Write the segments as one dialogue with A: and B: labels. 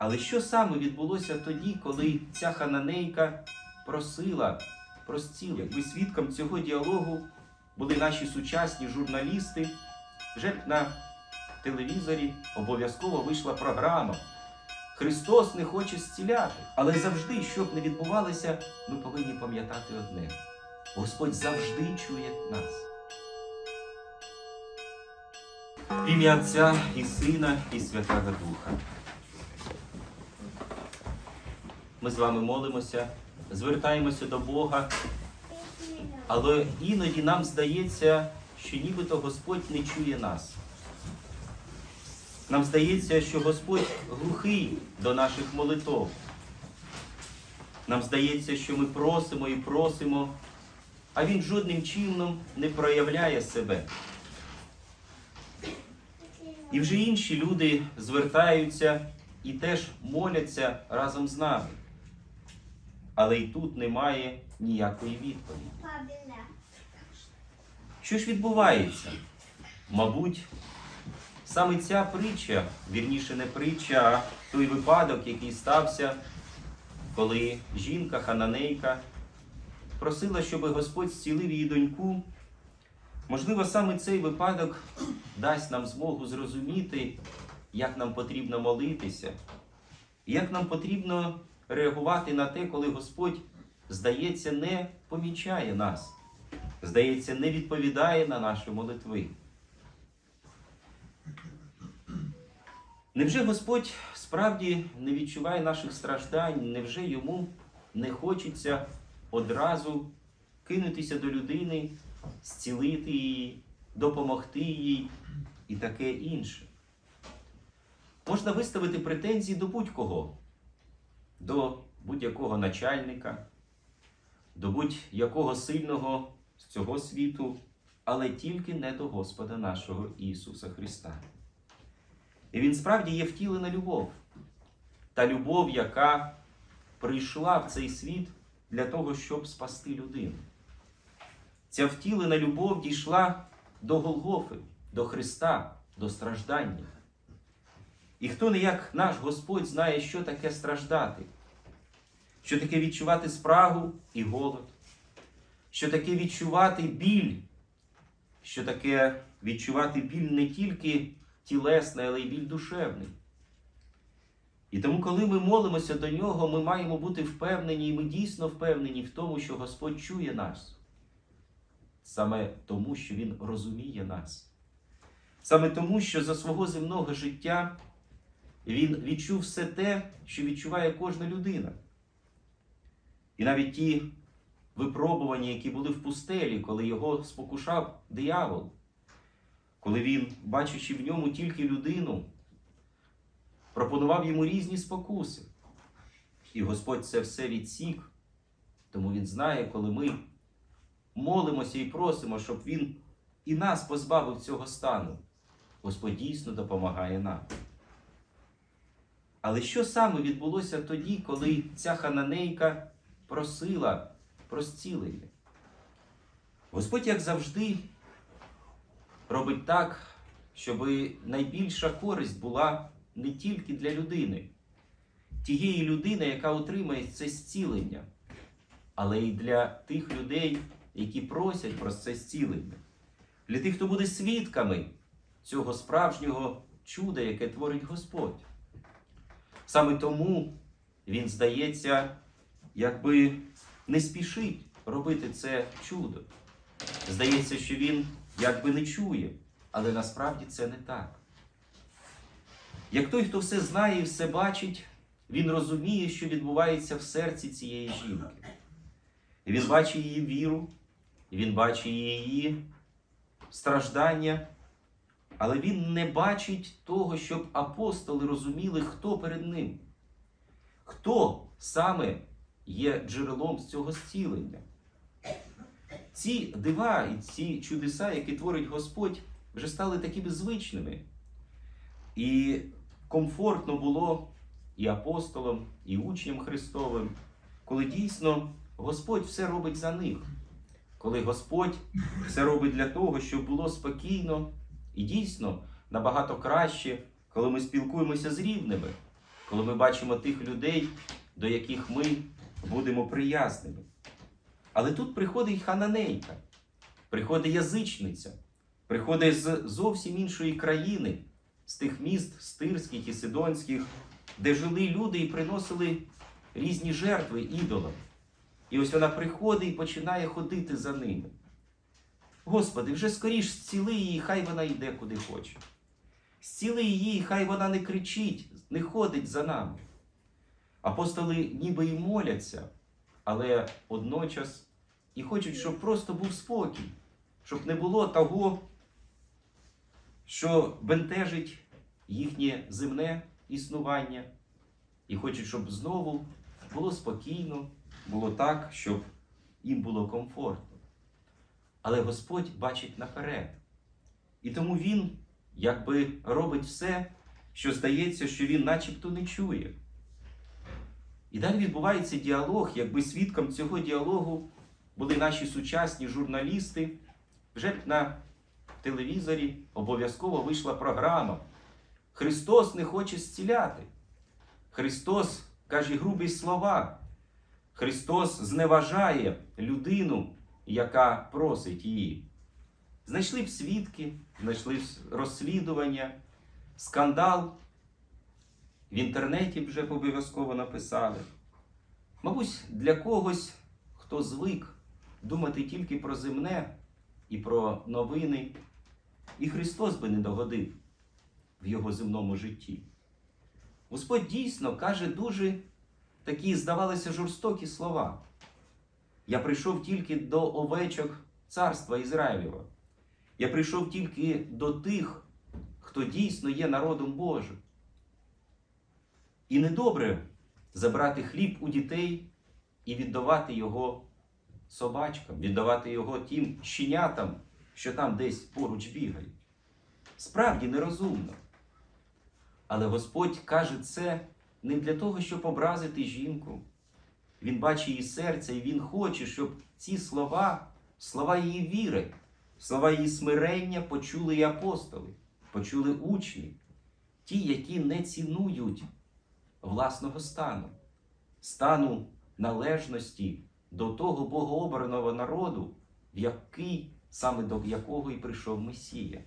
A: Але що саме відбулося тоді, коли ця хананейка просила про зцілення? Якби свідком цього діалогу були наші сучасні журналісти, вже на телевізорі обов'язково вийшла програма. Христос не хоче зціляти. Але завжди, що б не відбувалося, ми повинні пам'ятати одне: Господь завжди чує нас. Ім'я Отця і Сина, і Святого Духа. Ми з вами молимося, звертаємося до Бога, але іноді нам здається, що нібито Господь не чує нас. Нам здається, що Господь глухий до наших молитов. Нам здається, що ми просимо і просимо, а Він жодним чином не проявляє себе. І вже інші люди звертаються і теж моляться разом з нами. Але й тут немає ніякої відповіді. Що ж відбувається? Мабуть, саме ця притча, вірніше не притча, а той випадок, який стався, коли жінка хананейка просила, щоб Господь зцілив її доньку. Можливо, саме цей випадок дасть нам змогу зрозуміти, як нам потрібно молитися, як нам потрібно реагувати на те, коли Господь, здається, не помічає нас, здається, не відповідає на наші молитви. Невже Господь справді не відчуває наших страждань? Невже йому не хочеться одразу кинутися до людини, зцілити її, допомогти їй і таке інше? Можна виставити претензії до будь-кого, до будь-якого начальника, до будь-якого сильного з цього світу, але тільки не до Господа нашого Ісуса Христа. І Він справді є втілена любов, та любов, яка прийшла в цей світ для того, щоб спасти людину. Ця втілена любов дійшла до Голгофи, до Христа, до страждання. І хто не як наш Господь знає, що таке страждати, що таке відчувати спрагу і голод, що таке відчувати біль, що таке відчувати біль не тільки тілесний, але й біль душевний. І тому, коли ми молимося до нього, ми маємо бути впевнені, і ми дійсно впевнені в тому, що Господь чує нас. Саме тому, що Він розуміє нас. Саме тому, що за свого земного життя він відчув все те, що відчуває кожна людина. І навіть ті випробування, які були в пустелі, коли його спокушав диявол, коли він, бачачи в ньому тільки людину, пропонував йому різні спокуси. І Господь це все відсік, тому Він знає, коли ми молимося і просимо, щоб Він і нас позбавив цього стану. Господь дійсно допомагає нам. Але що саме відбулося тоді, коли ця хананейка просила про зцілення? Господь, як завжди, робить так, щоб найбільша користь була не тільки для людини, тієї людини, яка отримає це зцілення, але й для тих людей, які просять про це зцілення, для тих, хто буде свідками цього справжнього чуда, яке творить Господь. Саме тому він, здається, якби не спішить робити це чудо. Здається, що він якби не чує, але насправді це не так. Як той, хто все знає і все бачить, він розуміє, що відбувається в серці цієї жінки. Він бачить її віру, він бачить її страждання, але він не бачить того, щоб апостоли розуміли, хто перед ним, хто саме є джерелом з цього зцілення. Ці дива і ці чудеса, які творить Господь, вже стали такими звичними. І комфортно було і апостолам, і учням Христовим, коли дійсно Господь все робить за них, коли Господь все робить для того, щоб було спокійно і дійсно набагато краще, коли ми спілкуємося з рівними, коли ми бачимо тих людей, до яких ми будемо приязними. Але тут приходить хананейка, приходить язичниця, приходить з зовсім іншої країни, з тих міст стирських і сидонських, де жили люди і приносили різні жертви ідолам. І ось вона приходить і починає ходити за ними. Господи, вже скоріш зціли її, хай вона йде куди хоче. Зціли її, хай вона не кричить, не ходить за нами. Апостоли ніби і моляться, але одночас і хочуть, щоб просто був спокій, щоб не було того, що бентежить їхнє земне існування, і хочуть, щоб знову було спокійно, було так, щоб їм було комфортно. Але Господь бачить наперед. І тому Він якби робить все, що здається, що він начебто не чує. І далі відбувається діалог, якби свідком цього діалогу були наші сучасні журналісти. Вже на телевізорі обов'язково вийшла програма. Христос не хоче зціляти. Христос каже грубі слова. Христос зневажає людину, яка просить її. Знайшли б свідки, знайшли б розслідування, скандал. В інтернеті вже обов'язково написали. Мабуть, для когось, хто звик думати тільки про земне і про новини, і Христос би не догодив в його земному житті. Господь дійсно каже дуже такі, здавалося, жорстокі слова. Я прийшов тільки до овечок царства Ізраїлєва. Я прийшов тільки до тих, хто дійсно є народом Божим. І недобре забрати хліб у дітей і віддавати його собачкам, віддавати його тим щенятам, що там десь поруч бігають. Справді нерозумно. Але Господь каже це не для того, щоб образити жінку. Він бачить її серце, і Він хоче, щоб ці слова, слова її віри, слова її смирення почули і апостоли, почули учні, ті, які не цінують власного стану, стану належності до того богообраного народу, в який саме до якого і прийшов Месія.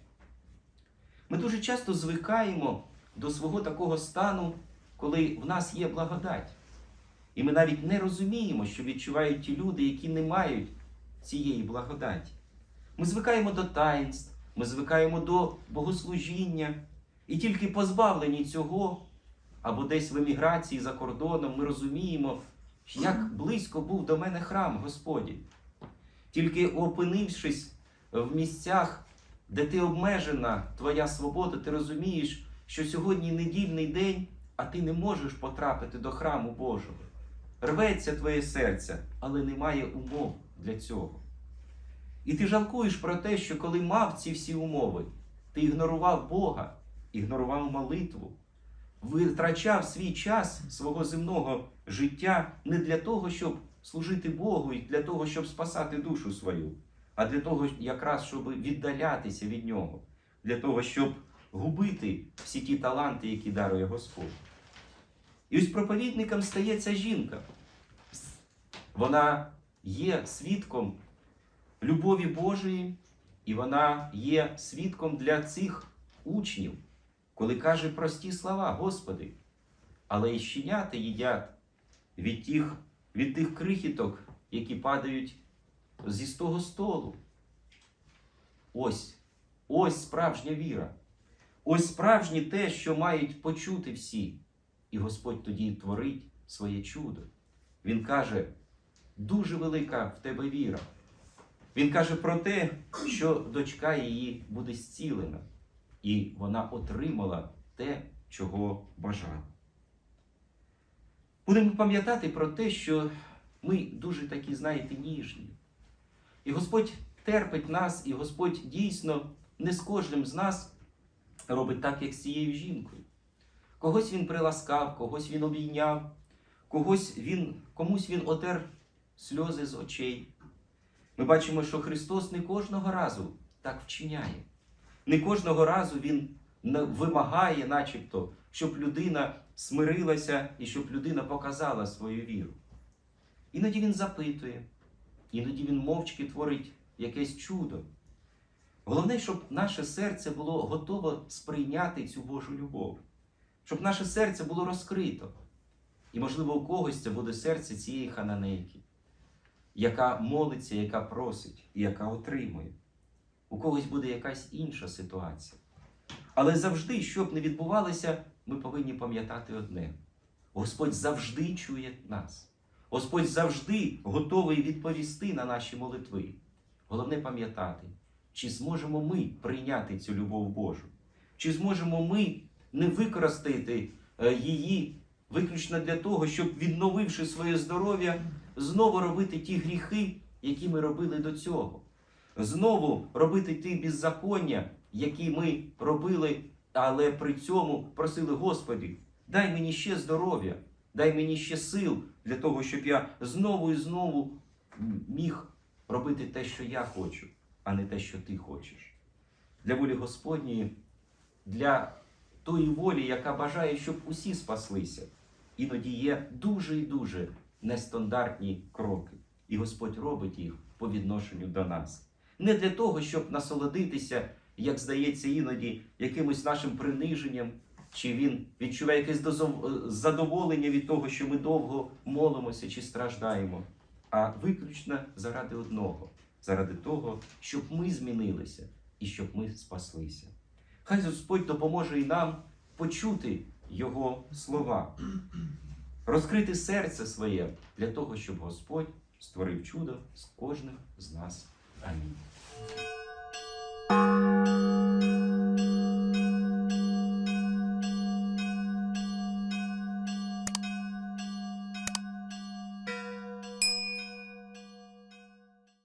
A: Ми дуже часто звикаємо до свого такого стану, коли в нас є благодать. І ми навіть не розуміємо, що відчувають ті люди, які не мають цієї благодаті. Ми звикаємо до таїнств, ми звикаємо до богослужіння, і тільки позбавлені цього, або десь в еміграції за кордоном, ми розуміємо, як близько був до мене храм Господній. Тільки опинившись в місцях, де ти обмежена, твоя свобода, ти розумієш, що сьогодні недільний день, а ти не можеш потрапити до храму Божого. Рветься твоє серце, але немає умов для цього. І ти жалкуєш про те, що коли мав ці всі умови, ти ігнорував Бога, ігнорував молитву, витрачав свій час свого земного життя не для того, щоб служити Богу і для того, щоб спасати душу свою, а для того, якраз, щоб віддалятися від нього, для того, щоб губити всі ті таланти, які дарує Господь. І ось проповідником стає ця жінка. Вона є свідком любові Божої, і вона є свідком для цих учнів, коли каже прості слова, Господи, але і щенята їдять від тих, від тих крихіток, які падають зі того столу. Ось, ось справжня віра. Ось справжнє те, що мають почути всі. І Господь тоді творить своє чудо. Він каже, дуже велика в тебе віра. Він каже про те, що дочка її буде зцілена, і вона отримала те, чого бажала. Будемо пам'ятати про те, що ми дуже такі, знаєте, ніжні. І Господь терпить нас, і Господь дійсно не з кожним з нас робить так, як з цією жінкою. Когось він приласкав, когось він обійняв, когось він, комусь він отер сльози з очей. Ми бачимо, що Христос не кожного разу так вчиняє. Не кожного разу Він вимагає, начебто, щоб людина смирилася і щоб людина показала свою віру. Іноді він запитує, іноді він мовчки творить якесь чудо. Головне, щоб наше серце було готове сприйняти цю Божу любов, щоб наше серце було розкрито. І, можливо, у когось це буде серце цієї хананейки, яка молиться, яка просить і яка отримує. У когось буде якась інша ситуація. Але завжди, що б не відбувалося, ми повинні пам'ятати одне: Господь завжди чує нас. Господь завжди готовий відповісти на наші молитви. Головне пам'ятати, чи зможемо ми прийняти цю любов Божу, чи зможемо ми не використати е, її виключно для того, щоб, відновивши своє здоров'я, знову робити ті гріхи, які ми робили до цього, знову робити ті беззаконня, які ми робили, але при цьому просили Господи, дай мені ще здоров'я, дай мені ще сил для того, щоб я знову і знову міг робити те, що я хочу, а не те, що ти хочеш. Для волі Господньої, для тої волі, яка бажає, щоб усі спаслися, іноді є дуже і дуже нестандартні кроки. І Господь робить їх по відношенню до нас. Не для того, щоб насолодитися, як здається, іноді якимось нашим приниженням, чи він відчуває якесь е, задоволення від того, що ми довго молимося чи страждаємо, а виключно заради одного, заради того, щоб ми змінилися і щоб ми спаслися. Хай Господь допоможе і нам почути Його слова, розкрити серце своє для того, щоб Господь створив чудо з кожним з нас. Амінь.